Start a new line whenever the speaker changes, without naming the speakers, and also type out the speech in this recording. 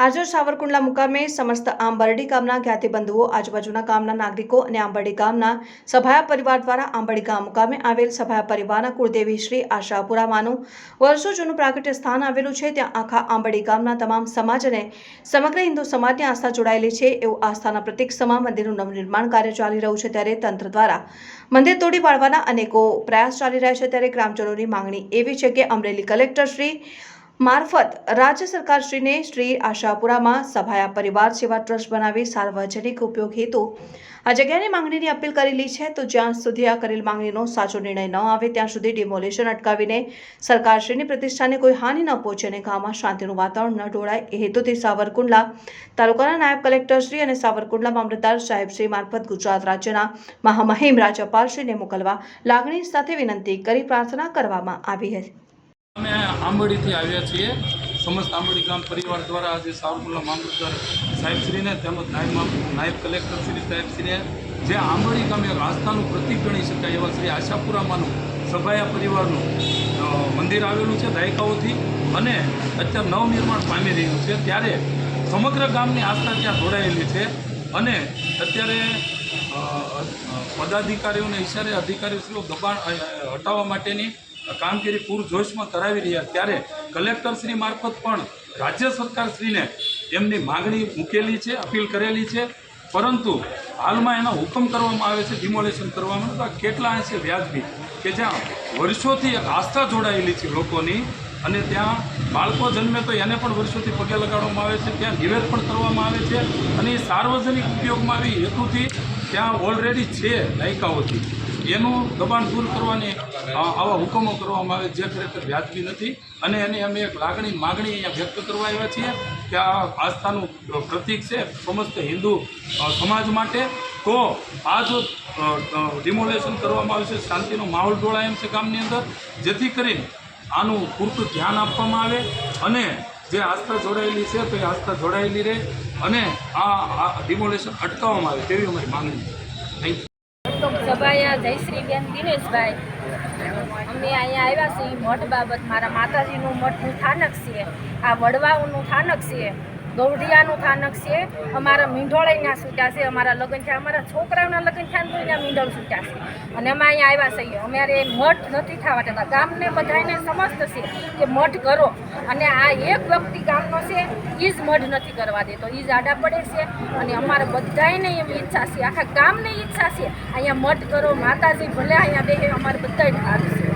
આજરોજ સાવરકુંડલા મુકામે સમસ્ત આંબરડી ગામના જ્ઞાતિબંધુઓ, આજુબાજુના ગામના નાગરિકો અને આંબરડી ગામના સભાયા પરિવાર દ્વારા આંબરડી ગામ મુકામે આવેલ સભાયા પરિવારના કુળદેવી શ્રી આશાપુરામાનું વર્ષો જૂનું પ્રાગટ્ય સ્થાન આવેલું છે. ત્યાં આખા આંબરડી ગામના તમામ સમાજ અને સમગ્ર હિન્દુ સમાજની આસ્થા જોડાયેલી છે. એવું આસ્થાના પ્રતિક સમા મંદિરનું નવનિર્માણ કાર્ય ચાલી રહ્યું છે ત્યારે તંત્ર દ્વારા મંદિર તોડી પાડવાના અનેકો પ્રયાસ ચાલી રહ્યા છે. ત્યારે ગ્રામજનોની માંગણી એવી છે કે અમરેલી કલેક્ટર શ્રી મારફત રાજ્ય સરકારશ્રીને શ્રી આશાપુરામાં સભાયા પરિવાર સેવા ટ્રસ્ટ બનાવી સાર્વજનિક ઉપયોગ હેતુ. આ જગ્યાની માંગણીની અપીલ કરેલી છે તો જ્યાં સુધી આ કરેલ માંગણીનો સાચો નિર્ણય ન આવે ત્યાં સુધી ડિમોલેશન અટકાવીને સરકારશ્રીની પ્રતિષ્ઠાને કોઈ હાનિ ન પહોંચે અને ગામમાં શાંતિનું વાતાવરણ ન ઢોળાય. એ હેતુથી સાવરકુંડલા તાલુકાના નાયબ કલેક્ટરશ્રી અને સાવરકુંડલા મામલતદાર સાહેબશ્રી મારફત ગુજરાત રાજ્યના મહામહિમ રાજ્યપાલશ્રીને મોકલવા લાગણી સાથે વિનંતી કરી પ્રાર્થના કરવામાં આવી હતી.
આંબડીથી આવ્યા છીએ. સમસ્ત આંબડી ગામ પરિવાર દ્વારા આજે સાવરકુંડલા મામલતદાર સાહેબશ્રીને તેમજ નાયબ નાયબ કલેક્ટર શ્રી સાહેબશ્રીએ જે આંબડી ગામે આસ્થાનું પ્રતિક ગણી શકાય એવા શ્રી આશાપુરામાનું સભાયા પરિવારનું મંદિર આવેલું છે દાયકાઓથી અને અત્યારે નવનિર્માણ પામી રહ્યું છે. ત્યારે સમગ્ર ગામની આસ્થા ત્યાં જોડાયેલી છે અને અત્યારે પદાધિકારીઓને, ઈશારે અધિકારીશ્રીઓ દબાણ હટાવવા માટેની કામગીરી પૂરજોશમાં કરાવી રહ્યા ત્યારે કલેક્ટરશ્રી મારફત પણ રાજ્ય સરકારશ્રીને એમની માગણી મૂકેલી છે, અપીલ કરેલી છે. પરંતુ હાલમાં એનો હુકમ કરવામાં આવે છે, ડિમોલેશન કરવામાં. તો કેટલા અંશે વ્યાજબી? કે જ્યાં વર્ષોથી આસ્થા જોડાયેલી છે લોકોની અને ત્યાં બાળકો જન્મે તો એને પણ વર્ષોથી પગે લગાડવામાં આવે છે, ત્યાં નિવેદ પણ કરવામાં આવે છે અને એ સાર્વજનિક ઉપયોગમાં આવી હેતુથી ત્યાં ઓલરેડી છે દાયકાઓથી એનું દબાણ દૂર કરવાની આવા હુકમો કરવામાં આવે જે ખરેખર વ્યાજબી નથી. અને એની અમે એક લાગણી, માગણી અહીંયા વ્યક્ત કરવા આવ્યા છીએ કે આ આસ્થાનું પ્રતીક છે સમસ્ત હિન્દુ સમાજ માટે. તો આ જો ડિમોલેશન કરવામાં આવશે શાંતિનો માહોલ ડોળાય એમ છે ગામની અંદર. જેથી કરીને આનું પૂરતું ધ્યાન આપવામાં આવે અને જે આસ્થા જોડાયેલી છે તો એ આસ્થા જોડાયેલી રહે અને આ ડિમોલેશન અટકાવવામાં આવે તેવી અમારી માંગણી છે. થેન્ક યુ
સભાયા જયશ્રીબેન દિનેશભાઈ. અમે અહીંયા આવ્યા છીએ મઠ બાબત. મારા માતાજીનું મઠનું થાનક છે. આ વડવાઓનું થાનક છે. ગૌઢિયાનું થાનક છે, અમારા મીંઢોળાઈના છૂટ્યા છે, અમારા લગ્ન થયા, અમારા છોકરાઓના લગ્ન થયા તો અહીંયા મીંઢોળ છૂટ્યા છે. અને અમે અહીંયા આવ્યા છીએ. અમારે મઠ નથી થવા દેતા. ગામને બધાને સમસ્ત છે કે મઠ કરો. અને આ એક વ્યક્તિ ગામનો છે એ જ મઠ નથી કરવા દેતો. એ જ આડા પડે છે અને અમારે બધાને એમ ઈચ્છા છે. આખા ગામની ઈચ્છા છે. અહીંયા મઠ કરો, માતાજી ભલે અહીંયા બે અમારે બધાને હાથ છે.